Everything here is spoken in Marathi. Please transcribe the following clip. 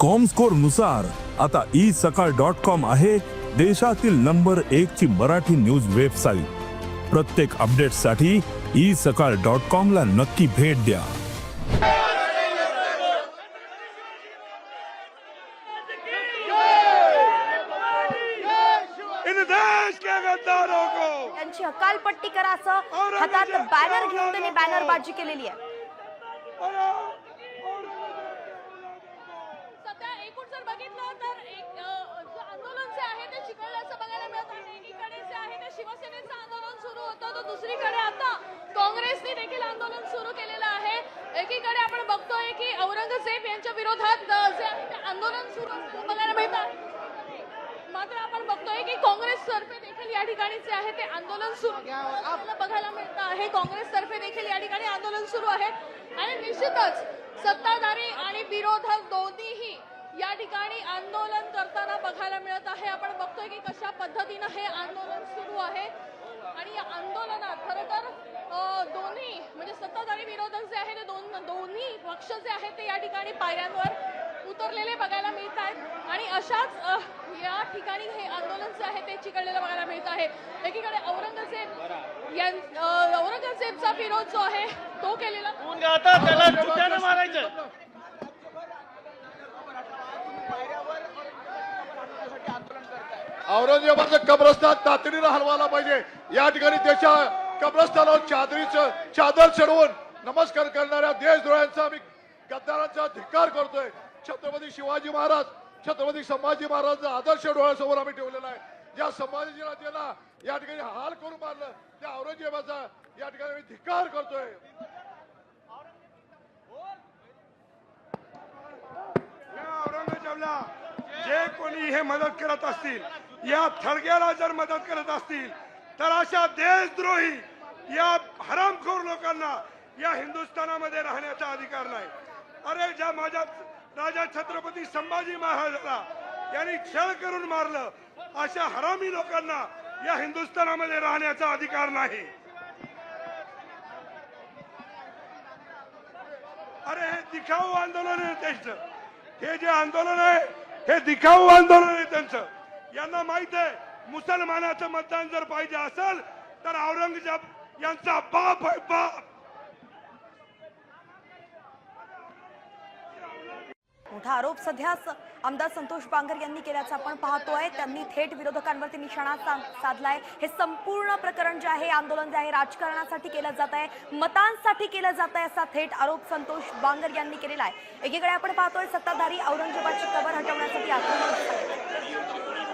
कॉमस्कोरनुसार आता ई सकाळ डॉट कॉम आहे देशातील नंबर एक ची मराठी न्यूज वेबसाईट प्रत्येक अपडेटसाठी ई सकाळ डॉट कॉम ला नक्की भेट द्या. इन देश के गद्दारों को! त्यांची हकालपट्टी करा असं हातात बॅनर घेऊन त्यांनी बॅनरबाजी केलेली आहे सध्या एकूण जर बघितलं तर एक अ, जे आंदोलन जे आहे ते चिघळल्याचं बघायला मिळत आहे एकीकडे जे आहे ते शिवसेनेचं आंदोलन सुरू होतं तर दुसरीकडे आता काँग्रेसने देखील आंदोलन सुरू केलेलं आहे. एकीकडे आपण बघतोय की औरंगजेब यांच्या विरोधात जे ते आंदोलन सुरू असल्याचं बघायला मिळत मात्र आपण बघतोय की काँग्रेस तर्फे देखील या ठिकाणी जे आहे ते आंदोलन सुरू आपल्याला बघायला मिळतं आहे. काँग्रेस तर्फे देखील या ठिकाणी आंदोलन सुरू आहे. आणि निश्चितच सत्ताधारी आणि विरोधक दोन्हीही या ठिकाणी आंदोलन करताना बघायला मिळत आहे. आपण बघतोय की कशा पद्धतीनं हे आंदोलन सुरू आहे. आणि या आंदोलनात खरं तर दोन्ही म्हणजे सत्ताधारी विरोधक जे आहे ते दोन दोन्ही पक्ष जे आहेत ते या ठिकाणी पायऱ्यांवर उतरलेले बघायला मिळत आहेत. आणि अशाच या ठिकाणी हे आंदोलन जे आहे ते चिघळलेलं बघायला मिळत आहे. एकीकडे औरंगजेब यां औरंगजेबचा विरोध जो आहे तो केलेला मारायचं. औरंगजेबाचं कब्रस्तान तातडीनं हलवायला पाहिजे. या ठिकाणी त्याच्या कब्रस्तानावर चादरीच चादर चढवून नमस्कार करणाऱ्या देशद्रोह्यांचा आम्ही गद्दारांचा धिक्कार करतोय. छत्रपती शिवाजी महाराज छत्रपती संभाजी महाराजांचा आदर्श डोळ्यासमोर आम्ही ठेवलेला आहे. ज्या संभाजी राजेला या ठिकाणी हाल करून मारलं त्या औरंगजेबाचा या ठिकाणी आम्ही धिक्कार करतोय. औरंगजेबला जे कोणी हे मदत करत असतील या थडग्याला जर मदत करत असतील तर अशा देशद्रोही या हरामखोर लोकांना या हिंदुस्थानामध्ये राहण्याचा अधिकार नाही. अरे ज्या माझ्या राजा छत्रपती संभाजी महाराजाला यांनी छळ करून मारलं अशा हरामी लोकांना या हिंदुस्थानामध्ये राहण्याचा अधिकार नाही. अरे हे दिखाऊ आंदोलन आहे त्यांचं हे जे आंदोलन आहे हे दिखाऊ आंदोलन आहे त्यांचं. यांना माहीत आहे मुसलमानाचं मतदान जर पाहिजे असेल तर औरंगजेब यांचा बाप आहे बाप. मोठा आरोप सध्या आमदार संतोष बांगर यांनी केल्याचं आपण पाहतोय. त्यांनी थेट विरोधकांवरती निशाणा सा- साधलाय. हे संपूर्ण प्रकरण जे आहे आंदोलन जे आहे राजकारणासाठी केलं जात आहे मतांसाठी केलं जात आहे असा थेट आरोप संतोष बांगर यांनी केलेला आहे. एकीकडे आपण पाहतोय सत्ताधारी औरंगजेबाची कबर हटवण्यासाठी आक्रमण